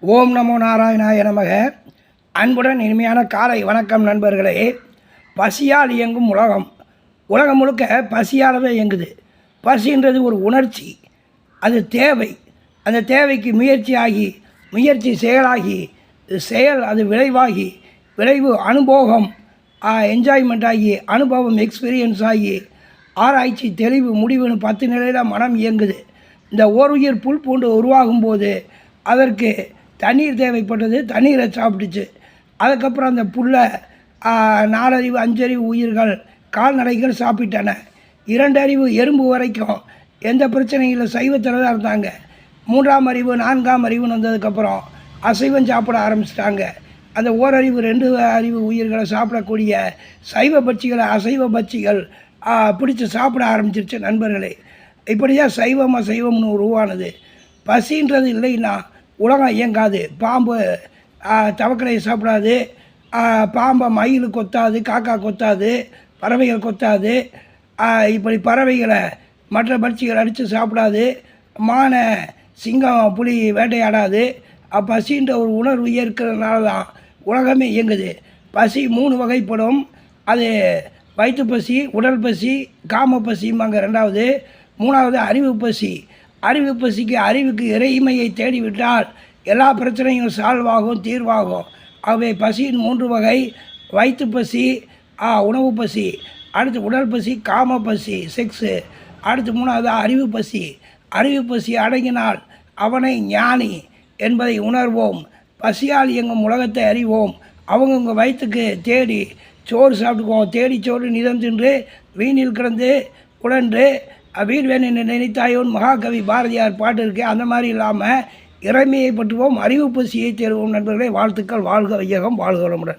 ஓம் நமோ நாராயணாய நமக. அன்புடன் இனிமையான காலை வணக்கம் நண்பர்களே. பசியால் இயங்கும் உலகம். உலகம் முழுக்க பசியாலவே இயங்குது. பசின்றது ஒரு உணர்ச்சி. அது தேவை. அந்த தேவைக்கு முயற்சியாகி முயற்சி செயலாகி செயல் அது விளைவாகி விளைவு அனுபவம் என்ஜாய்மெண்ட் ஆகி அனுபவம் எக்ஸ்பீரியன்ஸ் ஆகி ஆராய்ச்சி தெளிவு முடிவுன்னு பத்து நிலையில் மனம் இயங்குது. இந்த ஓருயிர் புல் பூண்டு உருவாகும் போது அதற்கு தண்ணீர் தேவைப்பட்டது தண்ணீரை சாப்பிட்டுச்சு. அதுக்கப்புறம் அந்த புல்லை நாலறிவு அஞ்சறிவு உயிர்கள் கால்நடைகள் சாப்பிட்டன. இரண்டு அறிவு எறும்பு வரைக்கும் எந்த பிரச்சனையும் இல்லை சைவத்தில் தான் இருந்தாங்க. மூன்றாம் அறிவு நான்காம் அறிவுன்னு வந்ததுக்கப்புறம் அசைவம் சாப்பிட ஆரம்பிச்சிட்டாங்க. அந்த ஓரறிவு ரெண்டு அறிவு உயிர்களை சாப்பிடக்கூடிய சைவ பட்சிகளை அசைவ பட்சிகள் பிடிச்சி சாப்பிட ஆரம்பிச்சிருச்சு நண்பர்களே. இப்படிதான் சைவம் அசைவம்னு உருவானது. பசின்றது இல்லைன்னா உலகம் இயங்காது. பாம்பு தவக்கடையை சாப்பிடாது. பாம்பை மயில் கொத்தாது காக்கா கொத்தாது பறவைகள் கொத்தாது. இப்படி பறவைகளை மற்ற பட்சிகள் அடித்து சாப்பிடாது. மானை சிங்கம் புலி வேட்டையாடாது. பசின்ற ஒரு உணர்வு ஏற்கிறதுனால தான் உலகமே இயங்குது. பசி மூணு வகைப்படும். அது வயிற்று பசி உடல் பசி காம பசிம்பாங்க ரெண்டாவது. மூணாவது அறிவு பசி அறிவு பசிக்கு அறிவுக்கு இறைமையை தேடிவிட்டால் எல்லா பிரச்சனையும் சால்வ் ஆகும் தீர்வாகும். ஆகவே பசியின் மூன்று வகை வயிற்று பசி ஆ, உணவு பசி அடுத்து உடல் பசி காம பசி செக்ஸு அடுத்து மூணாவது அறிவு பசி. அறிவு பசி அடங்கினால் அவனை ஞானி என்பதை உணர்வோம். பசியால் இயங்கும் உலகத்தை அறிவோம். அவங்கவுங்க வயிற்றுக்கு தேடி சோறு சாப்பிட்டுக்குவோம். தேடி சோறு நிதம் தின்று வீணில் கிடந்து உழன்று அப்படின்னு வேணும் நினைத்தாயோன் மகாகவி பாரதியார் பாட்டு இருக்கு. அந்த மாதிரி இல்லாமல் இறைமையை பற்றுவோம் அறிவு பசியை தருவோம் நண்பர்களே. வாழ்த்துக்கள். வாழ்க வையகம். வாழ்க வளமுடன்.